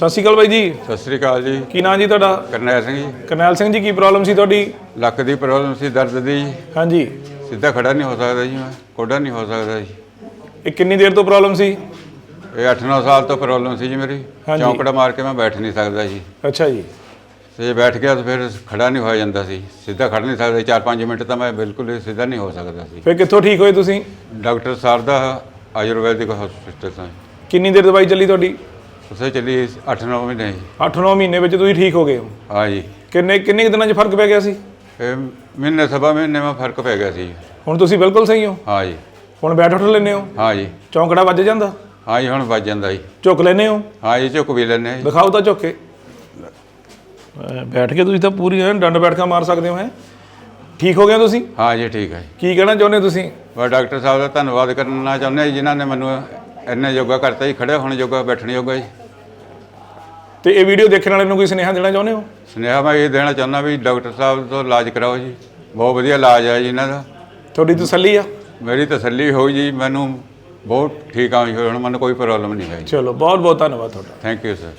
ਸਤਿ ਸ਼੍ਰੀ ਅਕਾਲ ਬਾਈ ਜੀ। ਸਤਿ ਸ੍ਰੀ ਅਕਾਲ ਜੀ। ਕੀ ਨਾਂ ਜੀ ਤੁਹਾਡਾ? ਕਰਨੈਲ ਸਿੰਘ ਜੀ। ਕਰਨੈਲ ਸਿੰਘ ਜੀ ਕੀ ਪ੍ਰੋਬਲਮ ਸੀ ਤੁਹਾਡੀ? ਲੱਕ ਦੀ ਪ੍ਰੋਬਲਮ ਸੀ ਦਰਦ ਦੀ। ਹਾਂਜੀ। ਸਿੱਧਾ ਖੜਾ ਨਹੀਂ ਹੋ ਸਕਦਾ ਜੀ ਮੈਂ ਕੋਡਾ ਨਹੀਂ ਹੋ ਸਕਦਾ ਜੀ। ਇਹ ਕਿੰਨੀ ਦੇਰ ਤੋਂ ਪ੍ਰੋਬਲਮ ਸੀ? ਇਹ 8-9 ਸਾਲ ਤੋਂ ਪ੍ਰੋਬਲਮ ਸੀ ਜੀ ਮੇਰੀ। ਹਾਂਜੀ। ਚੌਂਕੜਾ ਮਾਰ ਕੇ ਮੈਂ ਬੈਠ ਨਹੀਂ ਸਕਦਾ ਜੀ। ਅੱਛਾ ਜੀ। ਤੇ ਜੇ ਬੈਠ ਗਿਆ ਤਾਂ ਫਿਰ ਖੜਾ ਨਹੀਂ ਹੋਇਆ ਜਾਂਦਾ ਸੀ। ਸਿੱਧਾ ਖੜ ਨਹੀਂ ਸਕਦਾ 4-5 ਮਿੰਟ ਤਾਂ ਮੈਂ ਬਿਲਕੁਲ ਹੀ ਸਿੱਧਾ ਨਹੀਂ ਹੋ ਸਕਦਾ ਸੀ। ਫਿਰ ਕਿੱਥੋਂ ਠੀਕ ਹੋਏ ਤੁਸੀਂ? ਡਾਕਟਰ ਸਾਰਦਾ ਆਯੁਰਵੈਦਿਕ ਹਸਪੀਟਲ ਤੋਂ ਕਿੰਨੀ ਦੇਰ ਦਵਾਈ ਚੱਲੀ ਤੁਹਾਡੀ? ਉਸੇ ਚੱਲੀ 8-9 ਮਹੀਨੇ ਜੀ 8-9 ਮਹੀਨੇ ਵਿੱਚ ਤੁਸੀਂ ਠੀਕ ਹੋ ਗਏ ਹੋ? ਹਾਂ ਜੀ। ਕਿੰਨੇ ਕਿੰਨੇ ਕੁ ਦਿਨਾਂ 'ਚ ਫ਼ਰਕ ਪੈ ਗਿਆ ਸੀ? ਇਹ ਮਹੀਨੇ ਸਵਾ ਮਹੀਨੇ ਮੈਂ ਫ਼ਰਕ ਪੈ ਗਿਆ ਸੀ। ਹੁਣ ਤੁਸੀਂ ਬਿਲਕੁਲ ਸਹੀ ਹੋ? ਹਾਂ ਜੀ। ਹੁਣ ਬੈਠ ਉੱਠ ਲੈਂਦੇ ਹੋ? ਹਾਂ ਜੀ। ਚੌਂਕੜਾ ਵੱਜ ਜਾਂਦਾ? ਹਾਂ ਜੀ ਹੁਣ ਵੱਜ ਜਾਂਦਾ ਜੀ। ਝੁਕ ਲੈਂਦੇ ਹੋ? ਹਾਂ ਜੀ ਝੁਕ ਵੀ ਹਾਂ ਜੀ। ਦਿਖਾਓ ਤਾਂ ਝੁੱਕ ਕੇ। ਅਹ ਬੈਠ ਕੇ ਤੁਸੀਂ ਤਾਂ ਪੂਰੀ ਐਨ ਡੰਡ ਬੈਠਕਾ ਮਾਰ ਸਕਦੇ ਹੋ ਹੈ? ਠੀਕ ਹੋ ਗਿਆ ਤੁਸੀਂ? ਹਾਂ ਜੀ ਠੀਕ ਹੈ ਕੀ ਕਹਿਣਾ ਚਾਹੁੰਦੇ ਹੋ ਤੁਸੀਂ? ਮੈਂ ਡਾਕਟਰ ਸਾਹਿਬ ਦਾ ਧੰਨਵਾਦ ਕਰਨਾ ਚਾਹੁੰਦਾ ਜੀ ਜਿਨ੍ਹਾਂ ਨੇ ਮੈਨੂੰ ਇੰਨੇ ਯੋਗਾ ਕਰਤਾ ਜੀ ਖੜੇ ਹੋਣ ਯੋਗਾ ਬੈਠਣ ਯੋਗਾ ਜੀ। ਤੇ ਇਹ ਵੀਡੀਓ ਦੇਖਣ ਵਾਲੇ ਨੂੰ ਕੋਈ ਸੁਨੇਹਾ ਦੇਣਾ ਚਾਹੁੰਦੇ ਹੋ? ਸੁਨੇਹਾ ਮੈਂ ਇਹ ਦੇਣਾ ਚਾਹੁੰਦਾ ਵੀ ਡਾਕਟਰ ਸਾਹਿਬ ਤੋਂ ਇਲਾਜ ਕਰਾਓ ਜੀ। ਬਹੁਤ ਵਧੀਆ ਇਲਾਜ ਹੈ ਜੀ ਇਹਨਾਂ ਦਾ। ਤੁਹਾਡੀ ਤਸੱਲੀ ਆ? ਮੇਰੀ ਤਸੱਲੀ ਹੋਈ ਜੀ ਮੈਨੂੰ ਬਹੁਤ ਠੀਕ ਆ ਜੀ ਹੁਣ ਮੈਨੂੰ ਕੋਈ ਪ੍ਰੋਬਲਮ ਨਹੀਂ ਹੈ ਜੀ ਚਲੋ ਬਹੁਤ ਬਹੁਤ ਧੰਨਵਾਦ ਤੁਹਾਡਾ। Thank you sir